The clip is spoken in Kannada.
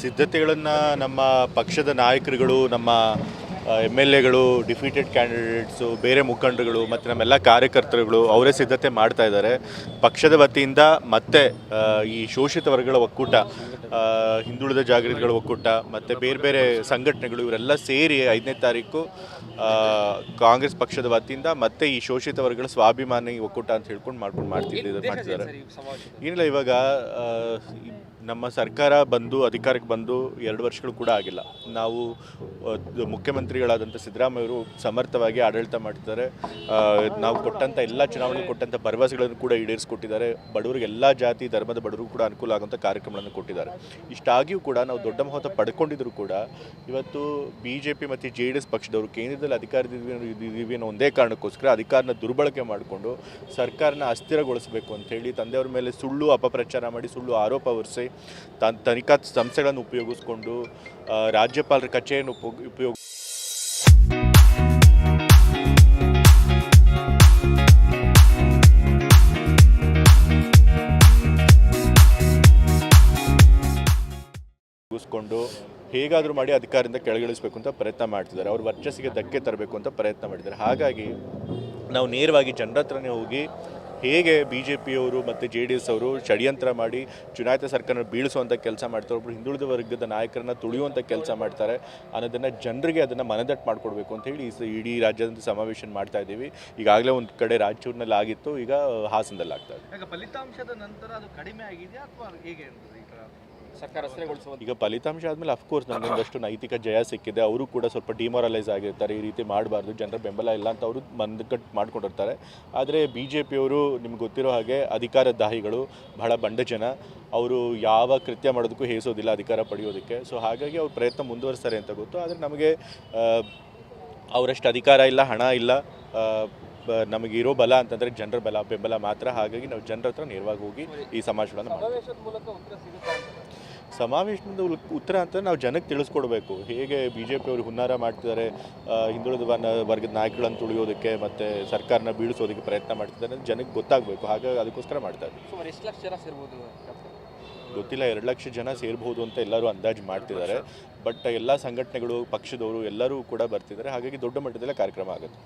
ಸಿದ್ಧತೆಗಳನ್ನು ನಮ್ಮ ಪಕ್ಷದ ನಾಯಕರುಗಳು ನಮ್ಮ ಎಂ ಎಲ್ ಎಗಳು ಡಿಫೀಟೆಡ್ ಕ್ಯಾಂಡಿಡೇಟ್ಸು ಬೇರೆ ಮುಖಂಡರುಗಳು, ಮತ್ತು ನಮ್ಮೆಲ್ಲ ಕಾರ್ಯಕರ್ತರುಗಳು ಅವರೇ ಸಿದ್ಧತೆ ಮಾಡ್ತಾ ಇದ್ದಾರೆ. ಪಕ್ಷದ ವತಿಯಿಂದ ಮತ್ತೆ ಈ ಶೋಷಿತ ವರ್ಗಗಳ ಒಕ್ಕೂಟ ಹಿಂದುಳಿದ ಜಾಗೃತಿಗಳ ಒಕ್ಕೂಟ, ಮತ್ತು ಬೇರೆ ಬೇರೆ ಸಂಘಟನೆಗಳು ಇವರೆಲ್ಲ ಸೇರಿ ಐದನೇ ತಾರೀಕು ಕಾಂಗ್ರೆಸ್ ಪಕ್ಷದ ವತಿಯಿಂದ ಮತ್ತೆ ಈ ಶೋಷಿತ ವರ್ಗಗಳ ಸ್ವಾಭಿಮಾನಿ ಒಕ್ಕೂಟ ಅಂತ ಹೇಳ್ಕೊಂಡು ಮಾಡ್ಕೊಂಡು ಮಾಡ್ತಿದ್ದಾರೆ. ಏನಿಲ್ಲ ಇವಾಗ ನಮ್ಮ ಸರ್ಕಾರ ಬಂದು, ಅಧಿಕಾರಕ್ಕೆ ಬಂದು ಎರಡು ವರ್ಷಗಳು ಕೂಡ ಆಗಿಲ್ಲ. ನಾವು ಮುಖ್ಯಮಂತ್ರಿಗಳಾದಂಥ ಸಿದ್ದರಾಮಯ್ಯವರು ಸಮರ್ಥವಾಗಿ ಆಡಳಿತ ಮಾಡ್ತಿದ್ದಾರೆ. ನಾವು ಕೊಟ್ಟಂಥ ಎಲ್ಲ ಚುನಾವಣೆಗೆ ಕೊಟ್ಟಂಥ ಭರವಸೆಗಳನ್ನು ಕೂಡ ಈಡೇರಿಸಿಕೊಟ್ಟಿದ್ದಾರೆ. ಬಡವರಿಗೆ ಎಲ್ಲ ಜಾತಿ, ಧರ್ಮದ ಬಡವರಿಗೂ ಕೂಡ ಅನುಕೂಲ ಆಗುವಂಥ ಕಾರ್ಯಕ್ರಮಗಳನ್ನು ಕೊಟ್ಟಿದ್ದಾರೆ. ಇಷ್ಟಾಗಿಯೂ ಕೂಡ ನಾವು ದೊಡ್ಡ ಮಹತ್ವ ಪಡ್ಕೊಂಡಿದ್ರು ಕೂಡ ಇವತ್ತು ಬಿ ಜೆ ಪಿ ಮತ್ತು ಜೆ ಡಿ ಎಸ್ ಪಕ್ಷದವರು ಕೇಂದ್ರದಲ್ಲಿ ಅಧಿಕಾರದಿದ್ದೀವಿ ಅನ್ನೋ ಒಂದೇ ಕಾರಣಕ್ಕೋಸ್ಕರ ಅಧಿಕಾರನ ದುರ್ಬಳಕೆ ಮಾಡಿಕೊಂಡು ಸರ್ಕಾರನ ಅಸ್ಥಿರಗೊಳಿಸಬೇಕು ಅಂತ ಹೇಳಿ ತಂದೆಯವ್ರ ಮೇಲೆ ಸುಳ್ಳು ಅಪಪ್ರಚಾರ ಮಾಡಿ ಸುಳ್ಳು ಆರೋಪ ಹೊರಿಸಿ ತನಿಖಾ ಸಂಸ್ಥೆಗಳನ್ನು ಉಪಯೋಗಿಸ್ಕೊಂಡು ರಾಜ್ಯಪಾಲರ ಕಚೇರಿಯನ್ನು ಉಪಯೋಗ ಉಪಯೋಗ ಉಪಯೋಗಿಸ್ಕೊಂಡು ಹೇಗಾದರೂ ಮಾಡಿ ಅಧಿಕಾರದಿಂದ ಕೆಳಗಿಳಿಸಬೇಕು ಅಂತ ಪ್ರಯತ್ನ ಮಾಡ್ತಿದ್ದಾರೆ. ಅವ್ರ ವರ್ಚಸ್ಸಿಗೆ ಧಕ್ಕೆ ತರಬೇಕು ಅಂತ ಪ್ರಯತ್ನ ಮಾಡಿದ್ದಾರೆ. ಹಾಗಾಗಿ ನಾವು ನೇರವಾಗಿ ಜನರ ಹೋಗಿ ಹೇಗೆ ಬಿ ಜೆ ಪಿಯವರು ಮತ್ತು ಜೆ ಡಿ ಎಸ್ ಅವರು ಷಡ್ಯಂತ್ರ ಮಾಡಿ ಚುನಾಯಿತ ಸರ್ಕಾರ ಬೀಳಿಸುವಂಥ ಕೆಲಸ ಮಾಡ್ತಾರೆ ಒಬ್ಬರು ಹಿಂದುಳಿದ ವರ್ಗದ ನಾಯಕರನ್ನ ತುಳಿಯುವಂಥ ಕೆಲಸ ಮಾಡ್ತಾರೆ ಅನ್ನೋದನ್ನು ಜನರಿಗೆ ಅದನ್ನು ಮನದಟ್ಟು ಮಾಡಿಕೊಡ್ಬೇಕು ಅಂತ ಹೇಳಿ ಇಡೀ ರಾಜ್ಯದಂತ ಸಮಾವೇಶ ಮಾಡ್ತಾ ಇದ್ದೀವಿ. ಈಗಾಗಲೇ ಒಂದು ಕಡೆ ರಾಯಚೂರಿನಲ್ಲಿ ಆಗಿತ್ತು, ಈಗ ಹಾಸನದಲ್ಲಿ ಆಗ್ತಾ ಇದೆ ಫಲಿತಾಂಶದ ನಂತರ ಅದು ಕಡಿಮೆ ಆಗಿದೆಯಾ ಅಥವಾ ಹೇಗೆ ಈಗ ಫಲಿತಾಂಶ ಆದಮೇಲೆ ಅಫ್ಕೋರ್ಸ್ ನಮಗೊಂದಷ್ಟು ನೈತಿಕ ಜಯ ಸಿಕ್ಕಿದೆ. ಅವರು ಕೂಡ ಸ್ವಲ್ಪ ಡಿಮಾರಲೈಸ್ ಆಗಿರ್ತಾರೆ. ಈ ರೀತಿ ಮಾಡಬಾರ್ದು. ಜನರ ಬೆಂಬಲ ಇಲ್ಲ ಅಂತ ಅವರು ಮಂದಕಟ್ಟು ಮಾಡ್ಕೊಂಡಿರ್ತಾರೆ. ಆದರೆ ಬಿ ಜೆ ಪಿಯವರು ನಿಮ್ಗೆ ಗೊತ್ತಿರೋ ಹಾಗೆ ಅಧಿಕಾರ ದಾಹಿಗಳು ಬಹಳ ಬಂಡ ಜನ. ಅವರು ಯಾವ ಕೃತ್ಯ ಮಾಡೋದಕ್ಕೂ ಹೇಸೋದಿಲ್ಲ ಅಧಿಕಾರ ಪಡೆಯೋದಕ್ಕೆ. ಸೊ ಹಾಗಾಗಿ ಅವ್ರು ಪ್ರಯತ್ನ ಮುಂದುವರಿಸ್ತಾರೆ ಅಂತ ಗೊತ್ತು. ಆದರೆ ನಮಗೆ ಅವರಷ್ಟು ಅಧಿಕಾರ ಇಲ್ಲ ಹಣ ಇಲ್ಲ ನಮಗೆ ಇರೋ ನಮಗಿರೋ ಬಲ ಅಂತಂದರೆ ಜನರ ಬಲ ಬೆಂಬಲ ಮಾತ್ರ. ಹಾಗಾಗಿ ನಾವು ಜನರ ಹತ್ರ ನೇರವಾಗಿ ಹೋಗಿ ಈ ಸಮಾವೇಶಗಳನ್ನು ಸಮಾವೇಶದಿಂದ ಉತ್ತರ ಅಂತ ನಾವು ಜನಕ್ಕೆ ತಿಳಿಸ್ಕೊಡ್ಬೇಕು. ಹೇಗೆ ಬಿ ಜೆ ಪಿಯವರು ಹುನ್ನಾರ ಮಾಡ್ತಿದ್ದಾರೆ ಹಿಂದುಳಿದ ವರ್ಗದ ನಾಯಕಗಳನ್ನು ತುಳಿಯೋದಕ್ಕೆ ಮತ್ತು ಸರ್ಕಾರನ ಬೀಳಿಸೋದಕ್ಕೆ ಪ್ರಯತ್ನ ಮಾಡ್ತಿದ್ದಾರೆ ಅಂತ ಜನಕ್ಕೆ ಗೊತ್ತಾಗಬೇಕು. ಹಾಗಾಗಿ ಅದಕ್ಕೋಸ್ಕರ ಮಾಡ್ತಾ ಇದ್ದೀವಿ. ಸುಮಾರು ಎಷ್ಟು ಲಕ್ಷ ಜನ ಸೇರ್ಬೋದು ಗೊತ್ತಿಲ್ಲ ಎರಡು ಲಕ್ಷ ಜನ ಸೇರ್ಬೋದು ಅಂತ ಎಲ್ಲರೂ ಅಂದಾಜು ಮಾಡ್ತಿದ್ದಾರೆ. ಬಟ್ ಎಲ್ಲ ಸಂಘಟನೆಗಳು ಪಕ್ಷದವರು ಎಲ್ಲರೂ ಕೂಡ ಬರ್ತಿದ್ದಾರೆ. ಹಾಗಾಗಿ ದೊಡ್ಡ ಮಟ್ಟದಲ್ಲೇ ಕಾರ್ಯಕ್ರಮ ಆಗುತ್ತೆ.